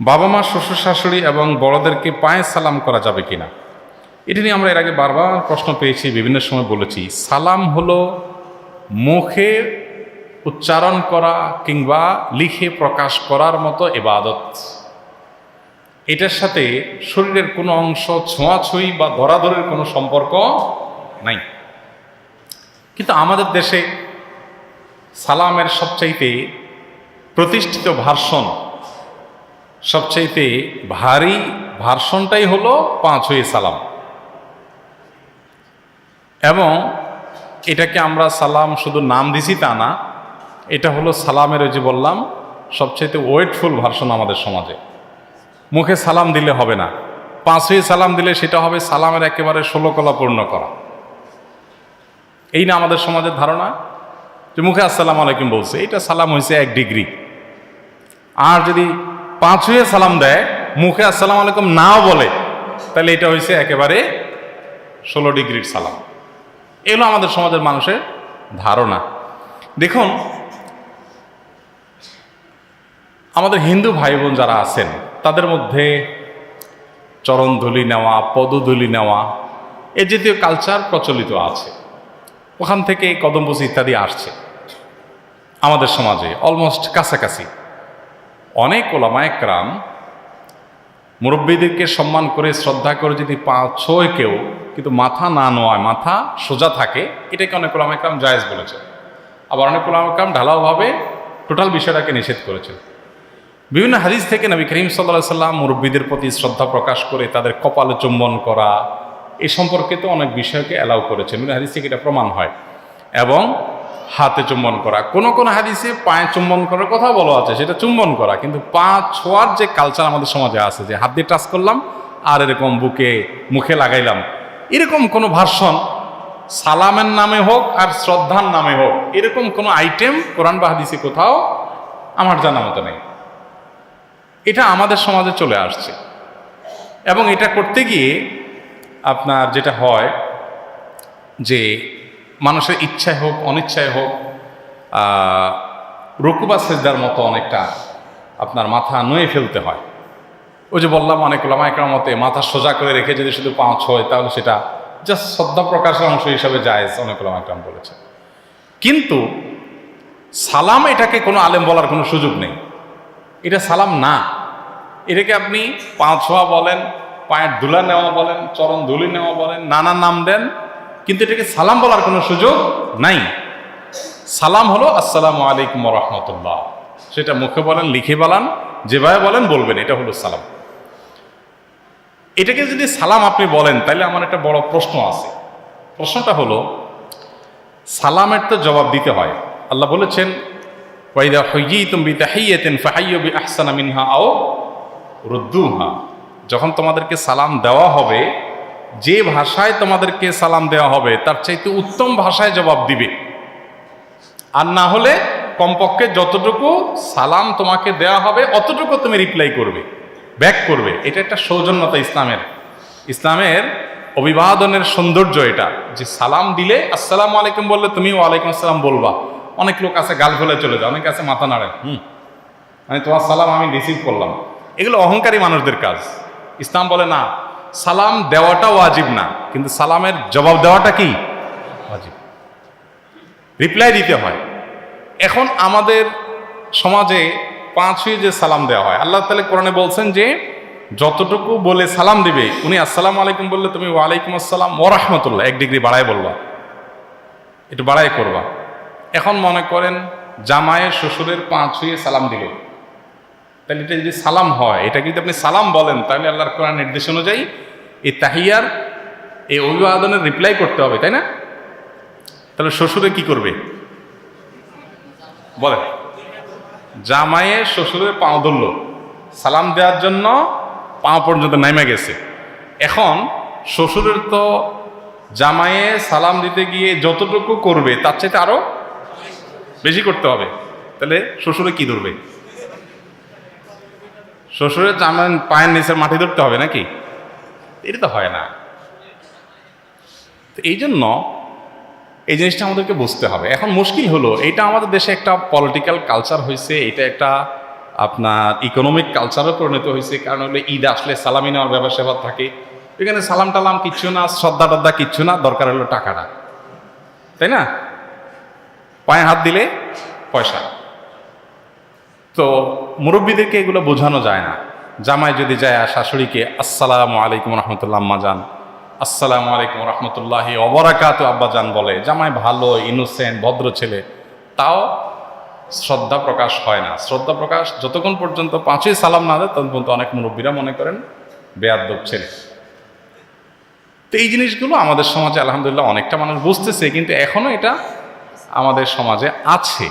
বাবা মা শ্বশুর শাশুড়ি এবং বড়দেরকে পায়ে সালাম করা যাবে কিনা? এটা নিয়ে আমরা এর আগে বারবার প্রশ্ন পেয়েছি, বিভিন্ন সময় বলেছি। সালাম হলো মুখে উচ্চারণ করা কিংবা লিখে প্রকাশ করার মতো এবাদত এটার সাথে শরীরের কোনো অংশ ছোঁয়াছুঁই বা ধরাধরের কোনো সম্পর্ক নাই। কিন্তু আমাদের দেশে সালামের সবচাইতে প্রতিষ্ঠিত ভার্সন সবচাইতে ভারী ভার্সনটাই হলো পাঁচ হয়ে সালাম। এবং এটাকে আমরা সালাম শুধু নাম দিছি তা না, এটা হলো সালামের ওই যে বললাম, সবচাইতে ওয়েটফুল ভার্সন আমাদের সমাজে। মুখে সালাম দিলে হবে না। পাঁচ হয়ে সালাম দিলে সেটা হবে সালামের একেবারে ষোলো কলা পূর্ণ করা। এই না আমাদের সমাজের ধারণা যে মুখে আসসালাম আলাইকুম বলছে, এটা সালাম হয়েছে এক ডিগ্রি। আর যদি পাঁচ হয়ে সালাম দেয়, মুখে আসসালাম আলাইকুম নাও বলে, তাহলে এটা হয়েছে একেবারে ষোলো ডিগ্রির সালাম। এগুলো আমাদের সমাজের মানুষের ধারণা। দেখুন, আমাদের হিন্দু ভাই বোন যারা আছেন, তাদের মধ্যে চরণধুলি নেওয়া পদধুলি নেওয়া, এ জাতীয় কালচার প্রচলিত আছে। ওখান থেকে কদম্বুজ ইত্যাদি আসছে আমাদের সমাজে অলমোস্ট কাছাকাছি। অনেক ওলামায়করাম মুরব্বীদেরকে সম্মান করে, শ্রদ্ধা করে যদি পা ছোয় কেউ, কিন্তু মাথা না নোয়ায়, মাথা সোজা থাকে, এটাকে অনেক ওলামায়করাম জায়েজ বলেছে আবার অনেক ওলামায়করাম ঢালাওভাবে টোটাল বিষয়টাকে নিষেধ করেছে বিভিন্ন হাদিস থেকে নবী করিম সাল্লাহ সাল্লাম মুরব্বীদের প্রতি শ্রদ্ধা প্রকাশ করে তাদের কপালে চুম্বন করা, এ সম্পর্কে তো অনেক বিষয়কে অ্যালাউ করেছে বিভিন্ন হাদিস থেকে এটা প্রমাণ হয়। এবং হাতে চুম্বন করা। কোন কোন হাদিসে পায়ে চুম্বন করার কথা বলা আছে, সেটা চুম্বন করা। কিন্তু পা ছোঁয়ার যে কালচার আমাদের সমাজে আছে, যে হাত দিয়ে টাচ করলাম, আর এরকম বুকে মুখে লাগাইলাম, এরকম কোনো ভার্সন সালামের নামে হোক আর শ্রদ্ধার নামে হোক, এরকম কোনো আইটেম কোরআন বা হাদিসে কোথাও আমার জানা মতো নেই। এটা আমাদের সমাজে চলে আসছে। এবং এটা করতে গিয়ে আপনার যেটা হয় যে মানুষের ইচ্ছায় হোক, অনিচ্ছায় হোক রকুবা সেজদার মতো অনেকটা আপনার মাথা নুয়ে ফেলতে হয়। ওই যে বললাম, অনেক লামাইকার মতে মাথা সোজা করে রেখে যদি শুধু পাঁচ হয়, তাহলে সেটা জাস্ট শ্রদ্ধা প্রকাশের অংশ হিসাবে যায় অনেক লামাইকরাম বলেছে কিন্তু সালাম এটাকে কোনো আলেম বলার কোনো সুযোগ নেই। এটা সালাম না। এটাকে আপনি পা ছোঁয়া বলেন, পায়ের ধুলা নেওয়া বলেন, চরণ ধুলি নেওয়া বলেন, নানা নাম দেন কিন্তু এটাকে সালাম বলার কোনো সুযোগ নাই। সালাম হলো, আসসালামু আলাইকুম রহমতুল্লাহ। সেটা মুখে বলেন, লিখে বলান, যেভাবে বলেন বলবেন, এটা হলো সালাম। এটাকে যদি সালাম আপনি বলেন তাহলে আমার একটা বড় প্রশ্ন আছে। প্রশ্নটা হলো, সালামের তো জবাব দিতে হয়। আল্লাহ বলেছেন ওয়াইদা হইয়িতুম বিতাহিয়াতিন ফাহাইয়ু বিআহসানা মিনহা আও রুদ্দুহা। যখন তোমাদেরকে সালাম দেওয়া হবে যে ভাষায় তোমাদেরকে সালাম দেওয়া হবে, তার চাইতে উত্তম ভাষায় জবাব দিবে। আর না হলে কমপক্ষে যতটুকু সালাম তোমাকে দেওয়া হবে, অতটুকু তুমি রিপ্লাই করবে ব্যাক করবে। এটা একটা সৌজন্যতা ইসলামের। ইসলামের অভিবাদনের সৌন্দর্য এটা, যে সালাম দিলে, আসসালামু আলাইকুম বললে তুমি ওয়ালাইকুম আসসালাম বলবা। অনেক লোক আছে গাল ফেলে চলে যায়, অনেকে আছে মাথা নাড়ে। হুম। মানে তোমার সালাম আমি রিসিভ করলাম। এগুলো অহংকারী মানুষদের কাজ। ইসলাম বলে, না সালাম দেওয়াটা ওয়াজিব না, কিন্তু সালামের জবাব দেওয়াটা কি? ওয়াজিব। রিপ্লাই দিতে হয়। এখন আমাদের সমাজে পাঁচ হয়ে যে সালাম দেওয়া হয়, আল্লাহ তালে কোরআনে বলছেন যে, যতটুকু বলে সালাম দিবে, উনি আসসালাম আলাইকুম বললে তুমি ওয়ালাইকুম আসসালাম ওরহমতুল্লাহ এক ডিগ্রি বাড়ায় বলবা। একটু বাড়াই করবা। এখন মনে করেন জামায়ের শ্বশুরের পাঁচ হয়ে সালাম দিল তাহলে এটা যদি সালাম হয়, এটা যদি আপনি সালাম বলেন, তাহলে আল্লাহর কোরআন নির্দেশ অনুযায়ী এই তাহিয়ার, এই অভিবাদনের রিপ্লাই করতে হবে, তাই না? তাহলে শ্বশুরে কি করবে? বলে জামাইয়ে শ্বশুরের পাও ধরল। সালাম দেওয়ার জন্য পাও পর্যন্ত নেমে গেছে। এখন শ্বশুরের তো জামাইয়ে সালাম দিতে গিয়ে যতটুকু করবে, তার চাইতে আরও বেশি করতে হবে। তাহলে শ্বশুরে কি ধরবে? শ্বশুরের জামাই পায়ের নিচের মাটি ধরতে হবে নাকি? এটা তো হয় না। তো এই জন্য এই জিনিসটা আমাদেরকে বুঝতে হবে। এখন মুশকিল হলো, এটা আমাদের দেশে একটা পলিটিক্যাল কালচার হয়েছে, এটা একটা আপনার ইকোনমিক কালচারও পরিণত হয়েছে। কারণ হলে ঈদ আসলে সালামি নেওয়ার ব্যবসা থাকে। এখানে সালাম টালাম কিচ্ছু না, শ্রদ্ধা টদ্ধা কিচ্ছু না, দরকার হলো টাকাটা। তাই না? পায়ে হাত দিলে পয়সা। তো মুরব্বীদেরকে এগুলো বোঝানো যায় না। জামাই যদি যায় শাশুড়িকে, আসসালামু আলাইকুম রহমতুল্লাহ, আম্মা যান আসসালামু আলাইকুম রহমতুল্লাহি অবরাকাত আব্বা যান বলে। জামাই ভালো ইনোসেন্ট ভদ্র ছেলে। তাও শ্রদ্ধা প্রকাশ হয় না। শ্রদ্ধা প্রকাশ যতক্ষণ পর্যন্ত পাঁচই সালাম না দেয়, ততক্ষণ পর্যন্ত অনেক মুরব্বীরা মনে করেন বেয়াদ্দব ছেলে। তো এই জিনিসগুলো আমাদের সমাজে আলহামদুলিল্লাহ অনেকটা মানুষ বুঝতেছে, কিন্তু এখনও এটা আমাদের সমাজে আছে।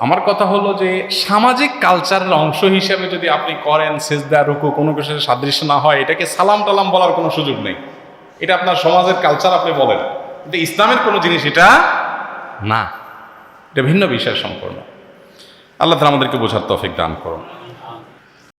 আমার কথা হলো যে সামাজিক কালচারের অংশ হিসেবে যদি আপনি করেন, সেজদা, রুকু, কোনো কিছুর সাদৃশ্য না হয়, এটাকে সালাম টালাম বলার কোনো সুযোগ নেই। এটা আপনার সমাজের কালচার আপনি বলেন। কিন্তু ইসলামের কোনো জিনিস এটা না। এটা ভিন্ন বিষয় সম্পূর্ণ। আল্লাহ তালা আমাদেরকে বোঝার তফিক দান করুন।